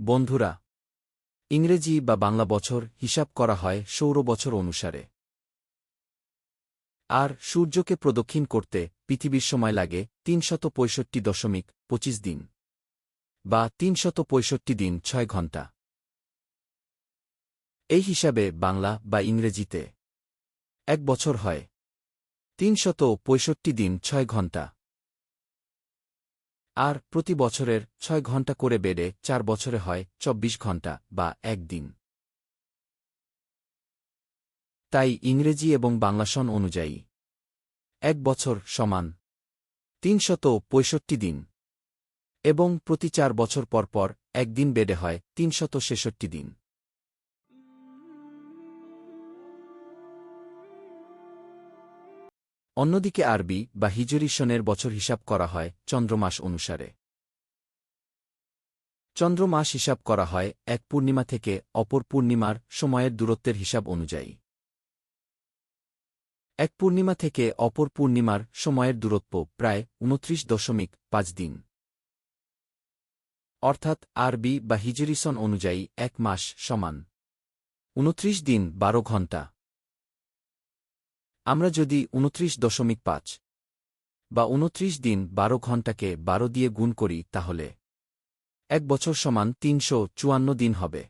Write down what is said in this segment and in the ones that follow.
বন্ধুরা, ইংরেজি বা বাংলা বছর হিসাব করা হয় সৌর বছর অনুসারে। আর সূর্যকে প্রদক্ষিণ করতে পৃথিবীর সময় লাগে তিনশত পঁয়ষট্টি দশমিক পঁচিশ দিন বা তিনশত পঁয়ষট্টি দিন ছয় ঘণ্টা এই হিসাবে বাংলা বা ইংরেজিতে এক বছর হয় তিনশত পঁয়ষট্টি দিন ছয় ঘণ্টা আর প্রতি বছরের ছয় ঘণ্টা করে বেড়ে চার বছরে হয় চব্বিশ ঘণ্টা বা একদিন তাই ইংরেজি এবং বাংলাসন অনুযায়ী। এক বছর সমান তিনশত পঁয়ষট্টি দিন এবং প্রতি চার বছর পর পর একদিন বেড়ে হয় তিনশত ছেষট্টি দিন। অন্যদিকে আরবি বা হিজরি সনের বছর হিসাব করা হয় চন্দ্রমাস অনুসারে। চন্দ্রমাস হিসাব করা হয় এক পূর্ণিমা থেকে অপর পূর্ণিমার সময়ের দূরত্বের হিসাব অনুযায়ী। এক পূর্ণিমা থেকে অপর পূর্ণিমার সময়ের দূরত্ব প্রায় উনত্রিশ দশমিক পাঁচ দিন। অর্থাৎ আরবি বা হিজরিসন অনুযায়ী এক মাস সমান। উনত্রিশ দিন বারো ঘণ্টা। আমরা যদি উনত্রিশ দশমিক পাঁচ বা উনত্রিশ দিন বারো ঘণ্টাকে বারো দিয়ে গুণ করি তাহলে এক বছর সমান তিনশো চুয়ান্ন দিন হবে।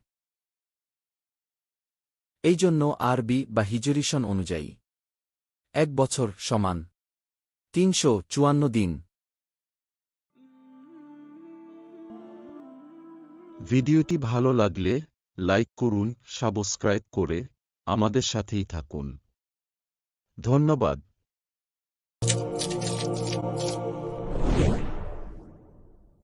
এই জন্য আরবি বা হিজরিসন অনুযায়ী এক বছর সমান তিনশো চুয়ান্ন দিন। ভিডিওটি ভালো লাগলে লাইক করুন, সাবস্ক্রাইব করে আমাদের সাথেই থাকুন। ধন্যবাদ।